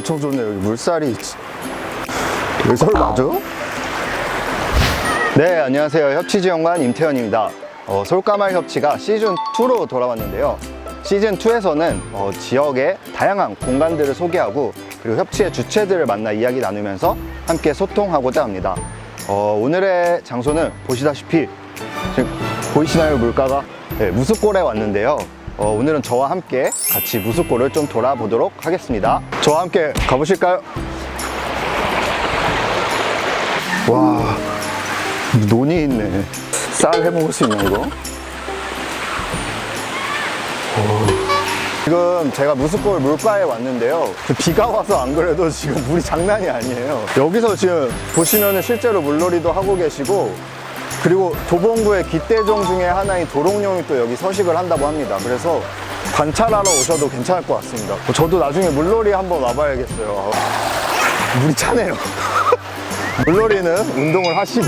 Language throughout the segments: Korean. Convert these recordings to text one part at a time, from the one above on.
엄청 좋네 여기 물살이. 여기 서울 맞아? 네 안녕하세요. 협치지원관 임태현입니다. 어, 솔까말 협치가 시즌2로 돌아왔는데요. 시즌2에서는 어, 지역의 다양한 공간들을 소개하고 그리고 협치의 주체들을 만나 이야기 나누면서 함께 소통하고자 합니다. 어, 오늘의 장소는 보시다시피 지금 보이시나요 물가가? 네, 무수골에 왔는데요 어, 오늘은 저와 함께 같이 무수골을 좀 돌아보도록 하겠습니다 저와 함께 가보실까요? 와 논이 있네 쌀 해먹을 수 이거? 오. 지금 제가 무수골 물가에 왔는데요 비가 와서 안 그래도 지금 물이 장난이 아니에요 여기서 지금 보시면 실제로 물놀이도 하고 계시고 그리고 도봉구의 기대종 중에 하나인 도롱뇽이 또 여기 서식을 한다고 합니다. 그래서 관찰하러 오셔도 괜찮을 것 같습니다. 저도 나중에 물놀이 한번 와봐야겠어요. 물이 차네요. 물놀이는 운동을 하시고.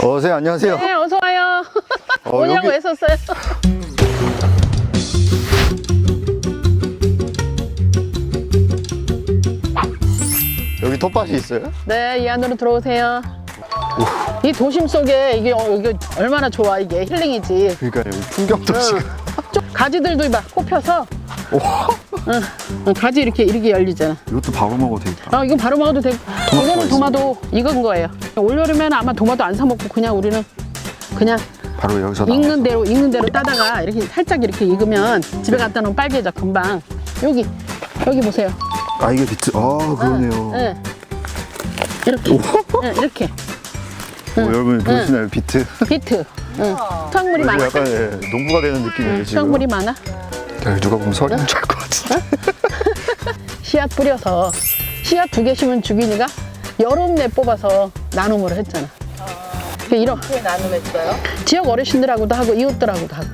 어서요 안녕하세요. 네, 어서 와요. 어, 오냐고 여기- 애썼어요. 여기 텃밭이 있어요? 네, 이 안으로 들어오세요. 이 도심 속에 이게, 어, 이게 얼마나 좋아 이게 힐링이지. 그러니까 여기 풍경도 지금 쭉 가지들도 봐, 꼽혀서. 응, 응, 가지 이렇게 이렇게 열리잖아. 이것도 바로 먹어도 되겠다 아, 이거 바로 먹어도 되고. 이거는. 도마도 익은 거예요. 올여름에는 아마 도마도 안 사 먹고 그냥 우리는 그냥 바로 여기서 익는 대로 익는 대로 따다가 이렇게 살짝 이렇게 익으면 집에 갖다 놓으면 빨개져 금방. 여기 여기 보세요. 아 이게 비트 아 그러네요 네. 이렇게 네, 이렇게 어, 여러분 보시나요 비트 비트. 응. 수확물이 많아. 약간 예, 농부가 되는 느낌이에요 지금 수확물이 많아. 야, 누가 보면 설이 찰것 같은데 씨앗 뿌려서 씨앗 두 개 심은 주빈이가 여름 내 뽑아서 나눔으로 했잖아. 그 이런 왜 나눔했어요? 지역 어르신들하고도 하고 이웃들하고도 하고.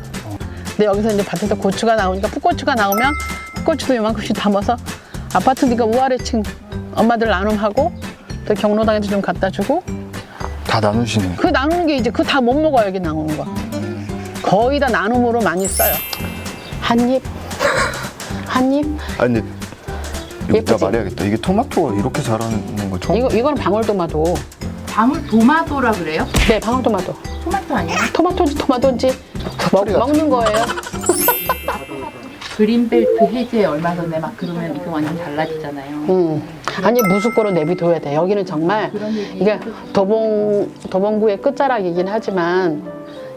근데 여기서 이제 밭에서 고추가 나오니까 풋고추가 나오면 풋고추도 요만큼씩 담아서 아파트 니까 우아래층 엄마들 나눔하고 또 경로당에도 좀 갖다 주고 다 나누시네 그 나누는 게 이제 그 다 못 먹어요 여기 나오는 거 거의 다 나눔으로 많이 써요 한입 한입 아니 근데 이거 이따 예쁘지? 말해야겠다 이게 토마토가 이렇게 자라는 거 처음 이거 이거는 방울토마토 방울 도마도라 그래요? 네 방울토마토 토마토 아니에요? 토마토인지 토마토인지 먹, 같은 먹는 거예요 그린벨트 해제 얼마 전에 막 그러면 이거 완전 달라지잖아요. 음. 아니 무수고로 내비둬야 돼. 여기는 정말 이게 도봉 도봉구의 끝자락이긴 하지만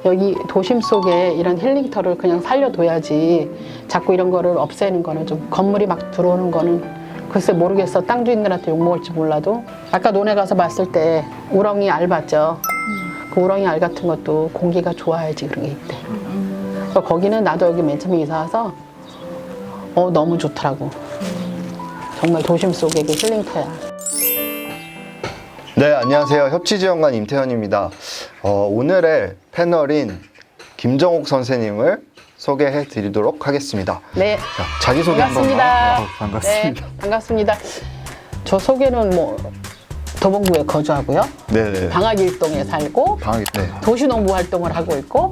여기 도심 속에 이런 힐링터를 그냥 살려둬야지 자꾸 이런 거를 없애는 거는 좀 건물이 막 들어오는 거는 글쎄 모르겠어. 땅 주인들한테 욕 먹을지 몰라도. 아까 논에 가서 봤을 때 우렁이 알 봤죠? 그 우렁이 알 같은 것도 공기가 좋아야지 그런 게 있대. 그래서 거기는 나도 여기 맨 처음에 이사 와서 어 너무 좋더라고 정말 도심 속의 그 힐링터야. 네 안녕하세요. 협치지원관 임태현입니다. 어, 오늘의 패널인 김정옥 선생님을 소개해 드리도록 하겠습니다. 네. 자, 자기소개 한 번만 반갑습니다. 아, 반갑습니다. 네, 반갑습니다. 저 소개는 뭐 도봉구에 거주하고요. 네네. 방학일동에 살고 방학이 네. 도시농부 활동을 하고 있고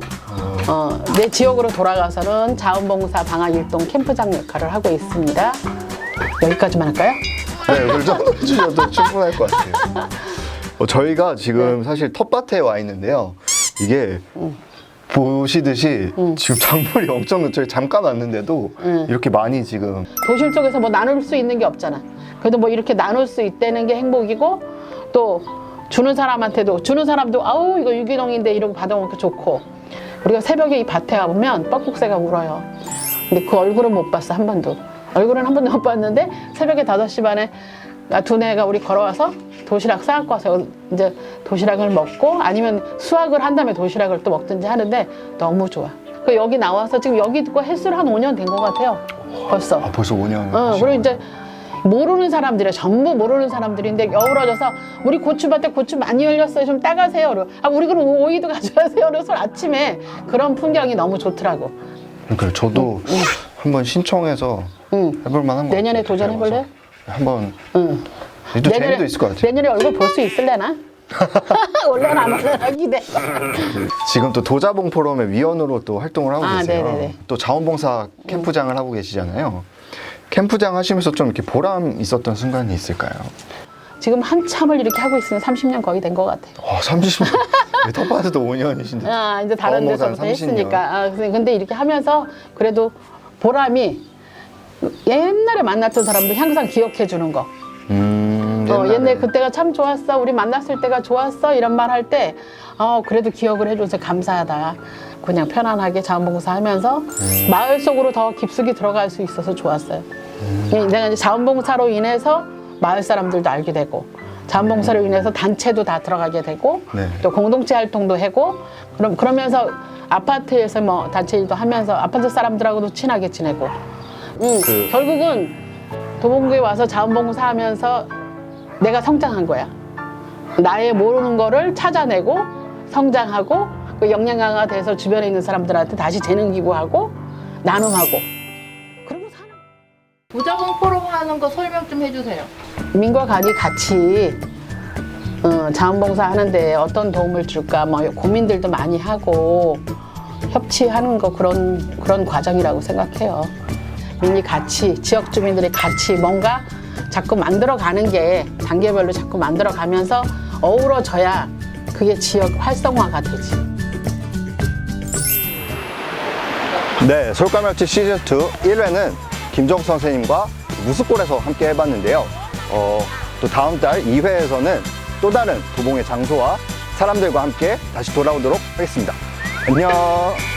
어, 내 지역으로 돌아가서는 자원봉사 방학일동 캠프장 역할을 하고 있습니다. 여기까지만 할까요? 네, 그 정도 해주셔도 충분할 것 같아요. 어, 저희가 지금 네. 사실 텃밭에 와 있는데요. 이게 보시듯이 지금 작물이 엄청 저희 잠깐 왔는데도 응. 이렇게 많이 지금 도심 속에서 뭐 나눌 수 있는 게 없잖아. 그래도 뭐 이렇게 나눌 수 있다는 게 행복이고 또 주는 사람한테도 주는 사람도 아우 이거 유기농인데 이러고 받아먹기 좋고 우리가 새벽에 이 밭에 가보면 뻐꾹새가 울어요. 근데 그 얼굴은 못 봤어 한 번도. 얼굴은 한 번도 못 봤는데 새벽에 5시 반에 아, 두뇌가 우리 걸어와서 도시락 싸갖고 와서 이제 도시락을 먹고 아니면 수확을 한 다음에 도시락을 또 먹든지 하는데 너무 좋아. 그 여기 나와서 지금 여기 있고 횟수를 한 5년 된 것 같아요. 벌써. 아 벌써 5년 어, 그리고 이제 모르는 사람들이야. 전부 모르는 사람들인데 여우러져서 우리 고추밭에 고추 많이 열렸어요. 좀 따가세요. 아, 우리 그럼 오이도 가져가세요. 그래서 아침에 그런 풍경이 너무 좋더라고. 그러니까 저도 한번 신청해서 응. 해볼 만한 거 내년에 같아요. 도전해볼래? 한번 응. 또 재미도 있을 것 같아요. 내년에 얼굴 볼 수 있을래나? 올려놔만 기대. 지금 또 도자봉 포럼의 위원으로 또 활동을 하고 아, 계세요. 네네네. 또 자원봉사 캠프장을 하고 계시잖아요. 캠프장 하시면서 좀 이렇게 보람 있었던 순간이 있을까요? 지금 한참을 이렇게 하고 있으면 30년 거의 된 것 같아요. 어, 30년. 더 빠져도 5년이신데. 아, 이제 다른 데서부터 30년. 했으니까. 아, 근데 이렇게 하면서 그래도 보람이 옛날에 만났던 사람들 항상 기억해 주는 거. 음, 어, 옛날에. 옛날 그때가 참 좋았어. 우리 만났을 때가 좋았어. 이런 말 할 때, 어, 그래도 기억을 해줘서 감사하다. 그냥 편안하게 자원봉사 하면서 음. 마을 속으로 더 깊숙이 들어갈 수 있어서 좋았어요. 이- 내가 이제 자원봉사로 인해서 마을 사람들도 알게 되고, 자원봉사로 인해서 단체도 다 들어가게 되고, 네. 또 공동체 활동도 하고, 그럼, 그러면서 아파트에서 뭐 단체 일도 하면서 아파트 사람들하고도 친하게 지내고, 음, 그- 결국은 도봉구에 와서 자원봉사 하면서 내가 성장한 거야. 나의 모르는 거를 찾아내고 성장하고 그 역량화가 돼서 주변에 있는 사람들한테 다시 재능 기부하고 나눔하고 그러고 사는 도자공 포럼 하는 거 설명 좀 해주세요. 민과 간이 같이 어, 자원봉사 하는데 어떤 도움을 줄까 뭐 고민들도 많이 하고 협치하는 거 그런 그런 과정이라고 생각해요. 민이 같이 지역 주민들이 같이 뭔가 자꾸 만들어 가는 게 단계별로 자꾸 만들어 가면서 어우러져야 그게 지역 활성화가 되지. 네, 솔까멸치 시즌2 1회는 김정수 선생님과 무스골에서 함께 해봤는데요. 어, 또 다음 달 2회에서는 또 다른 도봉의 장소와 사람들과 함께 다시 돌아오도록 하겠습니다. 안녕!